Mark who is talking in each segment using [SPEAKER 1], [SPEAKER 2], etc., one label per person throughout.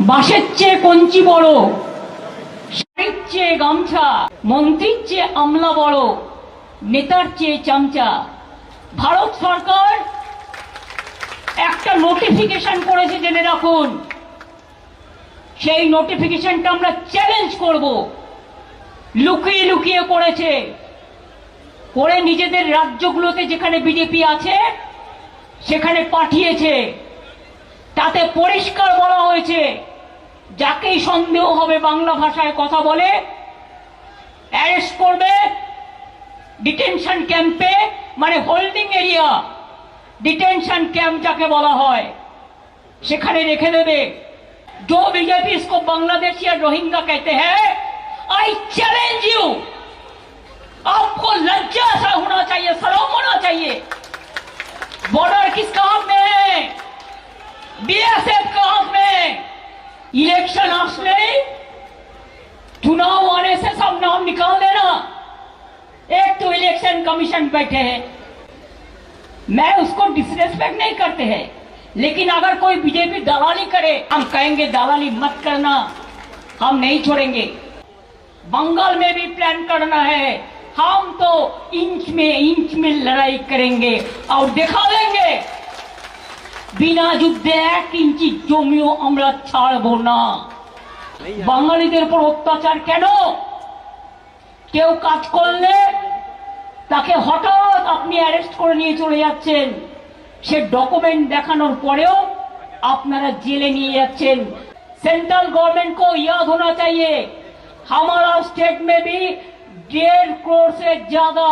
[SPEAKER 1] বাঁশের চেয়ে কঞ্চি বড়, শাড়ির চেয়ে গামছা, মন্ত্রীর চেয়ে আমলা বড়, নেতার চেয়ে চামচা। ভারত সরকার একটা নোটিফিকেশন করেছে জেনে রাখুন। সেই নোটিফিকেশনটা আমরা চ্যালেঞ্জ করব। লুকিয়ে লুকিয়ে করেছে। করে নিজেদের রাজ্যগুলোতে যেখানে বিজেপি আছে, সেখানে পাঠিয়েছে। তাতে পরিষ্কার বলা হয়েছে। যাকেই সন্দেহ হবে বাংলা ভাষায় কথা বলে অ্যারেস্ট করবে ডিটেনশন ক্যাম্পে মানে হোল্ডিং এরিয়া डिटेंशन कैंप जाके बोला है সেখানে রেখে দেবে जो बीजेपी इसको बांग्लादेशी या रोहिंगा कहते हैं आई चैलेंज यू आपको लज्जा सा होना चाहिए शर्म होना चाहिए बॉर्डर किसका हाथ में है बीएसएफ का हाथ में इलेक्शन असले चुनाव आने से सब नाम निकाल देना। एक तो इलेक्शन कमीशन बैठे हैं। मैं उसको डिसरेस्पेक्ट नहीं करते हैं। लेकिन अगर कोई बीजेपी दलाली करे, हम कहेंगे दलाली मत करना, हम नहीं छोड़ेंगे। बंगाल में भी प्लान करना है। हम तो इंच में इंच में लड़ाई करेंगे और दिखा देंगे। বিনা যুদ্ধে এক ইঞ্চি জমিও আমরা ছাড়বো না বাঙালিদের উপর অত্যাচার কেন কেউ কাজ করলে তাকে হঠাৎ আপনি অ্যারেস্ট করে নিয়ে চলে যাচ্ছেন সে ডকুমেন্ট দেখানোর পরেও আপনারা জেলে নিয়ে যাচ্ছেন सेंट्रल गवर्नमेंट को याद होना चाहिए हमारा स्टेट में भी डेढ़ करोड़ से ज्यादा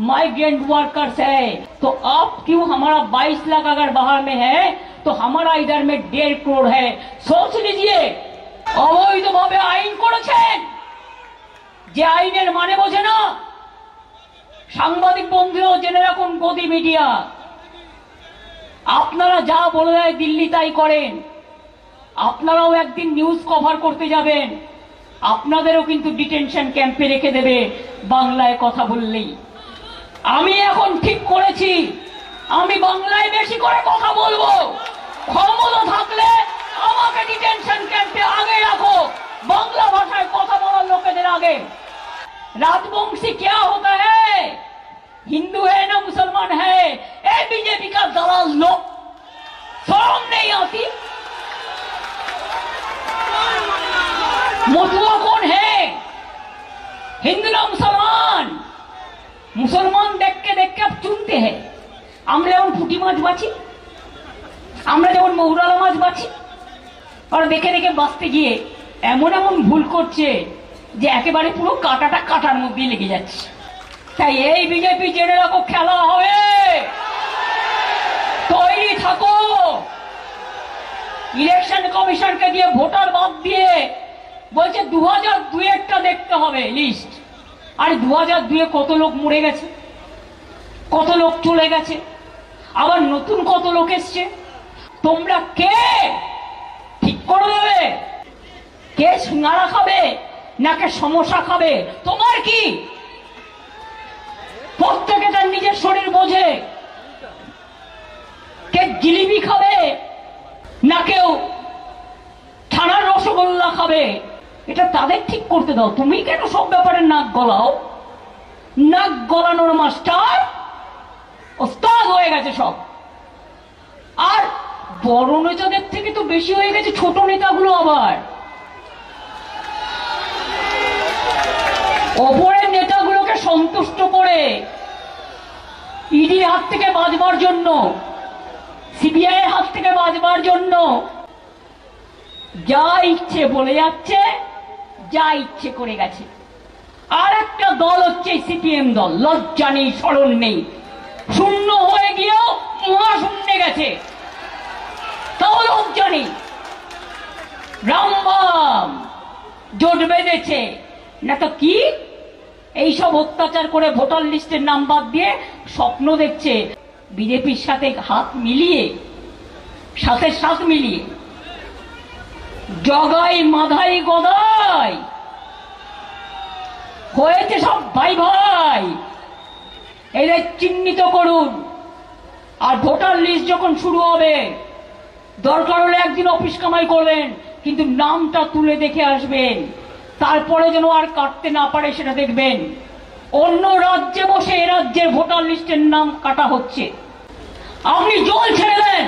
[SPEAKER 1] माइग्रेंट वर्कर्स है तो आप क्यों हमारा 22 लाख अगर बाहर में है तो हमारा इधर में डेढ़ करोड़ है सोच लीजिए অবৈধভাবে আইন করেছেন যে আইনের মানে বোঝে না সাংবাদিক বন্ধুরাও জেনে রাখুন গদি মিডিয়া আপনারা যা বলে দেয় দিল্লি তাই করেন আপনারাও একদিন নিউজ কভার করতে যাবেন আপনাদেরও কিন্তু ডিটেনশন ক্যাম্পে রেখে দেবে বাংলায় কথা বললেই আমি এখন ঠিক করেছি আমি বাংলায় বেশি করে কথা বলবো ক্ষমতা থাকলে আমাকে ডিটেনশন ক্যাম্পে আগে রাখো বাংলা ভাষায় কথা বলার লোকেদের আগে राजवंशी क्या होता है हिंदू है ना मुसलमान है ए बीजेपी का दलाल लोग शर्म नहीं आती मथुआ মুসলমান দেখকে দেখকে চুনতে হ্যাঁ আমরা যেমন পুঁটি মাছ বাছি আমরা যেমন মৌরালা মাছ বাছি ওরা দেখে দেখে বাঁচতে গিয়ে এমন এমন ভুল করছে যে একেবারে পুরো কাটাটা কাটার মধ্যে লেগে যাচ্ছে। তাই এই বিজেপি জেনে রাখো, খেলা হবে। তৈরি থাকো। ইলেকশন কমিশনকে দিয়ে ভোটার বাদ দিয়ে বলছে দু হাজার দুয়েরটা দেখতে হবে লিস্ট। আর দু হাজার দুয়ে কত লোক মরে গেছে? কত লোক চলে গেছে? আবার নতুন কত লোক এসছে? তোমরা কে? ঠিক করে দেবে। কে সিঙ্গারা খাবে, নাকে সমস্যা খাবে? তোমার কি? প্রত্যেকে তার নিজের শরীর বোঝে। কে জিলিপি খাবে না কেউ ছানার রসগোল্লা খাবে? এটা তাদের ঠিক করতে দাও। তুমি কেন সব ব্যাপারে নাক গলাও? নাক গলানোর মাস্টার ওস্তাদ হয়ে গেছে সব। আর বড় নেতাদের থেকে তো বেশি হয়ে গেছে ছোট নেতাগুলো আবার। অপরের নেতাগুলোকে সন্তুষ্ট করে ইডির হাত থেকে বাঁচবার জন্য, সিবিআই এর হাত থেকে বাঁচবার জন্য যা ইচ্ছে বলে যাচ্ছে যা ইচ্ছে করে গেছে। আর একটা দল হচ্ছে সিপিএম দল, লজ্জা নেই, স্মরণ নেই। শূন্য হয়ে গিয়েও মহাশূন্যে গেছে। তাও লজ্জা নেই। রামবাম জোট বেঁধেছে। না তো কি? এইসব অত্যাচার করে ভোটার লিস্টের নাম বাদ দিয়ে স্বপ্ন দেখছে। বিজেপির সাথে হাত মিলিয়ে, সাথে সাথ মিলিয়ে। জগাই মাধাই গদাই। হয়েছে সব ভাই ভাই। এদের চিহ্নিত করুন। আর ভোটার লিস্ট যখন শুরু হবে, দরকার হলে একদিন অফিস কামাই করবেন, কিন্তু নামটা তুলে দেখে আসবেন। তারপরে যেন আর কাটতে না পারে সেটা দেখবেন। অন্য রাজ্যে বসে এ রাজ্যের ভোটার লিস্টের নাম কাটা হচ্ছে। আপনি জল ছেড়ে দেন।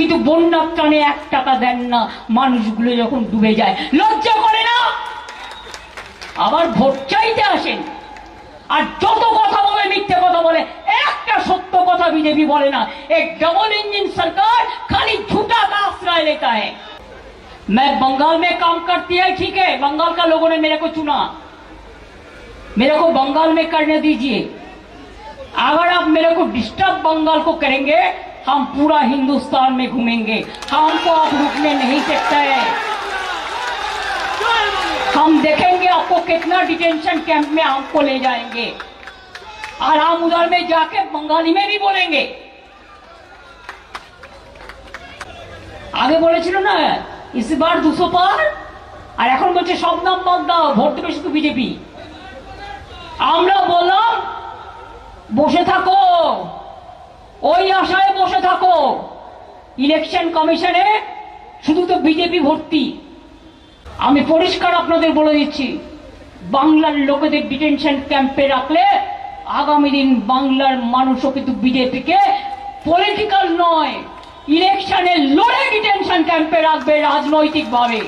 [SPEAKER 1] কিন্তু বন্যার টানে এক টাকা দেন না মানুষগুলো যখন ডুবে যায় লজ্জা করে না আবার ভোট চাইতে আসেন আর যত কথা বলে মিথ্যে কথা বলে একটা সত্য কথা बीजेपी बोले ना एक डबल इंजन सरकार खाली झूठा का आश्रय लेता है मैं बंगाल में काम करती है ठीक है बंगाल का लोगों ने मेरे को चुना मेरे को बंगाल में करने दीजिए अगर आप मेरे को डिस्टर्ब बंगाल को करेंगे हम पूरा हिंदुस्तान में घूमेंगे हमको आप रुकने नहीं सकते हैं हम देखेंगे आपको कितना डिटेंशन कैंप में हमको ले जाएंगे और हम उधर में जाके बंगाली में भी बोलेंगे আগে বলেছিল না ইসবার দুশো পার আর এখন বলছে সব নাম বাদ দাও ভোট দেবে শুধু বিজেপি আমরা বললাম বসে থাকো ওই আশায় বসে থাকো। ইলেকশন কমিশনে শুধু তো বিজেপি ভর্তি। আমি পরিষ্কার আপনাদের বলে দিচ্ছি, বাংলার লোকেদের ডিটেনশন ক্যাম্পে রাখলে আগামী দিন বাংলার মানুষও কিন্তু বিজেপিকে পলিটিক্যাল নয়, ইলেকশনে লড়ে ডিটেনশন ক্যাম্পে রাখবে রাজনৈতিকভাবে।